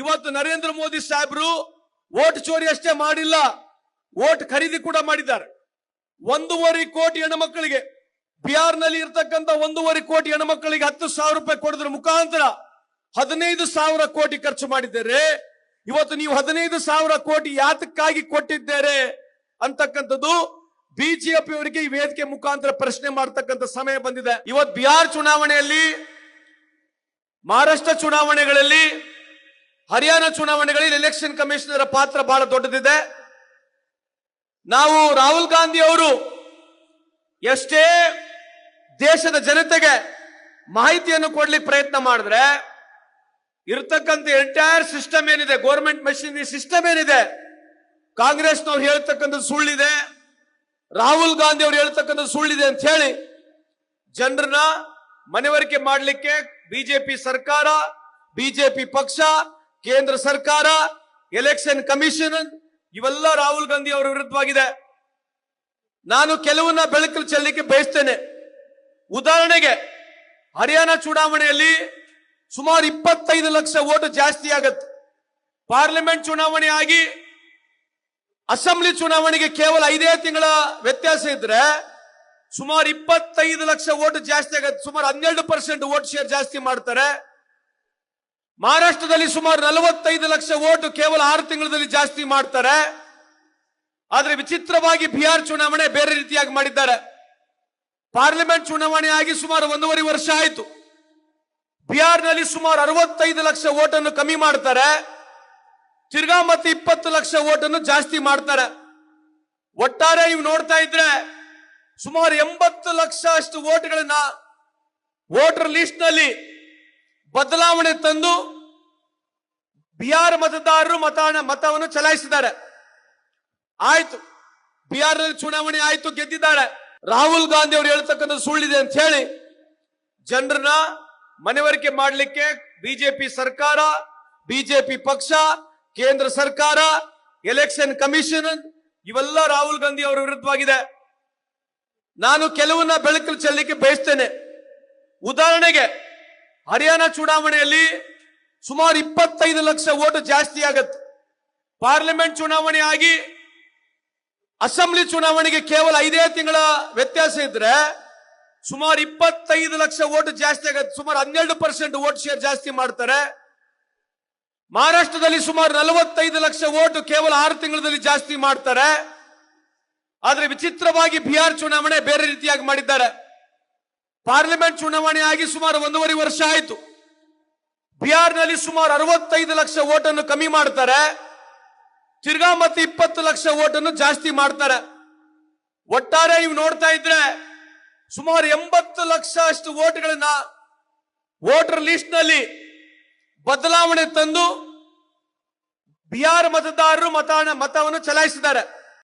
ಇವತ್ತು ನರೇಂದ್ರ ಮೋದಿ ಸಾಹೇಬರು ಓಟ್ ಚೋರಿ ಅಷ್ಟೇ ಮಾಡಿಲ್ಲ ಓಟ್ ಖರೀದಿ ಕೂಡ ಮಾಡಿದ್ದಾರೆ. ಒಂದೂವರೆ ಕೋಟಿ ಹೆಣ್ಮಕ್ಕಳಿಗೆ ಬಿಹಾರ್ನಲ್ಲಿ ಇರ್ತಕ್ಕಂಥ ಒಂದೂವರೆ ಕೋಟಿ ಹೆಣ್ಮಕ್ಕಳಿಗೆ ಹತ್ತು ಸಾವಿರ ರೂಪಾಯಿ ಕೊಡೋದ್ರ ಮುಖಾಂತರ ಹದಿನೈದು ಸಾವಿರ ಕೋಟಿ ಖರ್ಚು ಮಾಡಿದ್ದೇರೆ. ಇವತ್ತು ನೀವು ಹದಿನೈದು ಸಾವಿರ ಕೋಟಿ ಯಾತಕ್ಕಾಗಿ ಕೊಟ್ಟಿದ್ದೇರೆ ಅಂತಕ್ಕಂಥದ್ದು ಬಿಜೆಪಿ ಅವರಿಗೆ ಈ ವೇದಿಕೆ ಮುಖಾಂತರ ಪ್ರಶ್ನೆ ಮಾಡ್ತಕ್ಕಂಥ ಸಮಯ ಬಂದಿದೆ. ಇವತ್ತು ಬಿಹಾರ್ ಚುನಾವಣೆಯಲ್ಲಿ, ಮಹಾರಾಷ್ಟ್ರ ಚುನಾವಣೆಗಳಲ್ಲಿ ಹರಿಯಾಣ ಚುನಾವಣೆಗಳಲ್ಲಿ ಎಲೆಕ್ಷನ್ ಕಮಿಷನರ್ ಪಾತ್ರ ಬಹಳ ದೊಡ್ಡದಿದೆ. ನಾವು ರಾಹುಲ್ ಗಾಂಧಿ ಅವರು ಎಷ್ಟೇ ದೇಶದ ಜನತೆಗೆ ಮಾಹಿತಿಯನ್ನು ಕೊಡ್ಲಿಕ್ಕೆ ಪ್ರಯತ್ನ ಮಾಡಿದ್ರೆ ಇರ್ತಕ್ಕಂಥ ಎಂಟೈರ್ ಸಿಸ್ಟಮ್ ಏನಿದೆ ಗೋರ್ಮೆಂಟ್ ಮೆಷಿನರಿ ಸಿಸ್ಟಮ್ ಏನಿದೆ, ಕಾಂಗ್ರೆಸ್ನವ್ರು ಹೇಳ್ತಕ್ಕಂಥದ್ದು ಸುಳ್ಳಿದೆ, ರಾಹುಲ್ ಗಾಂಧಿ ಅವರು ಹೇಳ್ತಕ್ಕಂಥದ್ದು ಸುಳ್ಳಿದೆ ಅಂತ ಹೇಳಿ ಜನರನ್ನ ಮನವರಿಕೆ ಮಾಡಲಿಕ್ಕೆ ಬಿಜೆಪಿ ಸರ್ಕಾರ, ಬಿಜೆಪಿ ಪಕ್ಷ ಕೇಂದ್ರ ಸರ್ಕಾರ ಎಲೆಕ್ಷನ್ ಕಮಿಷನ್ ಇವೆಲ್ಲ ರಾಹುಲ್ ಗಾಂಧಿ ಅವರ ವಿರುದ್ಧವಾಗಿದೆ. ನಾನು ಕೆಲವನ್ನ ಬೆಳಕು ಚೆಲ್ಲಲಿಕ್ಕೆ ಬಯಸ್ತೇನೆ. ಉದಾಹರಣೆಗೆ, ಹರಿಯಾಣ ಚುನಾವಣೆಯಲ್ಲಿ ಸುಮಾರು ಇಪ್ಪತ್ತೈದು ಲಕ್ಷ ಓಟು ಜಾಸ್ತಿ ಆಗತ್ತೆ. ಪಾರ್ಲಿಮೆಂಟ್ ಚುನಾವಣೆ ಆಗಿ, ಅಸೆಂಬ್ಲಿ ಚುನಾವಣೆಗೆ ಕೇವಲ ಐದೇ ತಿಂಗಳ ವ್ಯತ್ಯಾಸ ಇದ್ರೆ, ಸುಮಾರು ಇಪ್ಪತ್ತೈದು ಲಕ್ಷ ಓಟು ಜಾಸ್ತಿ ಆಗತ್ತೆ. ಸುಮಾರು ಹನ್ನೆರಡು ಪರ್ಸೆಂಟ್ ಓಟ್ ಶೇರ್ ಜಾಸ್ತಿ ಮಾಡ್ತಾರೆ. ಮಹಾರಾಷ್ಟ್ರದಲ್ಲಿ ಸುಮಾರು ನಲವತ್ತೈದು ಲಕ್ಷ ಓಟು ಕೇವಲ ಆರು ತಿಂಗಳಲ್ಲಿ ಜಾಸ್ತಿ ಮಾಡ್ತಾರೆ. ಆದ್ರೆ ವಿಚಿತ್ರವಾಗಿ ಬಿಹಾರ್ ಚುನಾವಣೆ ಬೇರೆ ರೀತಿಯಾಗಿ ಮಾಡಿದ್ದಾರೆ. ಪಾರ್ಲಿಮೆಂಟ್ ಚುನಾವಣೆ ಆಗಿ ಸುಮಾರು ಒಂದೂವರೆ ವರ್ಷ ಆಯಿತು. ಬಿಹಾರ್ನಲ್ಲಿ ಸುಮಾರು ಅರವತ್ತೈದು ಲಕ್ಷ ಓಟನ್ನು ಕಮ್ಮಿ ಮಾಡ್ತಾರೆ. ತಿರ್ಗಾ ಮತ್ತೆ ಇಪ್ಪತ್ತು ಲಕ್ಷ ಓಟನ್ನು ಜಾಸ್ತಿ ಮಾಡ್ತಾರೆ. ಒಟ್ಟಾರೆ ನೀವು ನೋಡ್ತಾ ಇದ್ರೆ ಸುಮಾರು ಎಂಬತ್ತು ಲಕ್ಷ ಅಷ್ಟು ಓಟ್ಗಳನ್ನ, ವೋಟರ್ ಲಿಸ್ಟ್ನಲ್ಲಿ ಬದಲಾವಣೆ ತಂದು ಬಿಹಾರ್ ಮತದಾರರು ಮತ ಮತವನ್ನು ಚಲಾಯಿಸಿದ್ದಾರೆ. ಆಯ್ತು ಬಿಹಾರ್ನಲ್ಲಿ ಚುನಾವಣೆ ಆಯ್ತು, ಗೆದ್ದಿದ್ದಾರೆ. ರಾಹುಲ್ ಗಾಂಧಿ ಅವರು ಹೇಳ್ತಕ್ಕಂಥ ಸುಳ್ಳಿದೆ ಅಂತ ಹೇಳಿ ಜನರನ್ನ ಮನವರಿಕೆ ಮಾಡಲಿಕ್ಕೆ ಬಿಜೆಪಿ ಸರ್ಕಾರ, ಬಿಜೆಪಿ ಪಕ್ಷ, ಕೇಂದ್ರ ಸರ್ಕಾರ, ಎಲೆಕ್ಷನ್ ಕಮಿಷನ್, ಇವೆಲ್ಲ ರಾಹುಲ್ ಗಾಂಧಿ ಅವರ ವಿರುದ್ಧವಾಗಿದೆ. ನಾನು ಕೆಲವನ್ನ ಬೆಳಕಲ್ಲಿ ಚೆಲ್ಲಲಿಕ್ಕೆ ಬಯಸ್ತೇನೆ. ಉದಾಹರಣೆಗೆ ಹರಿಯಾಣ ಚುನಾವಣೆಯಲ್ಲಿ ಸುಮಾರು ಇಪ್ಪತ್ತೈದು ಲಕ್ಷ ಓಟು ಜಾಸ್ತಿ ಆಗತ್ತೆ. ಪಾರ್ಲಿಮೆಂಟ್ ಚುನಾವಣೆ ಆಗಿ ಅಸೆಂಬ್ಲಿ ಚುನಾವಣೆಗೆ ಕೇವಲ ಐದೇ ತಿಂಗಳ ವ್ಯತ್ಯಾಸ ಇದ್ರೆ ಸುಮಾರು ಇಪ್ಪತ್ತೈದು ಲಕ್ಷ ಓಟು ಜಾಸ್ತಿ ಆಗತ್ತೆ. ಸುಮಾರು ಹನ್ನೆರಡು ಪರ್ಸೆಂಟ್ ಓಟ್ ಶೇರ್ ಜಾಸ್ತಿ ಮಾಡ್ತಾರೆ. ಮಹಾರಾಷ್ಟ್ರದಲ್ಲಿ ಸುಮಾರು ನಲವತ್ತೈದು ಲಕ್ಷ ಓಟು ಕೇವಲ ಆರು ತಿಂಗಳಲ್ಲಿ ಜಾಸ್ತಿ ಮಾಡ್ತಾರೆ. ಆದ್ರೆ ವಿಚಿತ್ರವಾಗಿ ಬಿಹಾರ್ ಚುನಾವಣೆ ಬೇರೆ ರೀತಿಯಾಗಿ ಮಾಡಿದ್ದಾರೆ. ಪಾರ್ಲಿಮೆಂಟ್ ಚುನಾವಣೆ ಆಗಿ ಸುಮಾರು ಒಂದೂವರೆ ವರ್ಷ ಆಯಿತು. ಬಿಹಾರ್ನಲ್ಲಿ ಸುಮಾರು ಅರವತ್ತೈದು ಲಕ್ಷ ಓಟನ್ನು ಕಮ್ಮಿ ಮಾಡ್ತಾರೆ. ತಿರ್ಗಾ ಮತ್ತೆ ಇಪ್ಪತ್ತು ಲಕ್ಷ ಓಟನ್ನು ಜಾಸ್ತಿ ಮಾಡ್ತಾರೆ. ಒಟ್ಟಾರೆ ಇವ್ ನೋಡ್ತಾ ಇದ್ರೆ ಸುಮಾರು ಎಂಬತ್ತು ಲಕ್ಷ ಅಷ್ಟು ಓಟ್ಗಳನ್ನ ವೋಟರ್ ಲಿಸ್ಟ್ನಲ್ಲಿ ಬದಲಾವಣೆ ತಂದು ಬಿಹಾರ್ ಮತದಾರರು ಮತ ಮತವನ್ನು ಚಲಾಯಿಸಿದ್ದಾರೆ.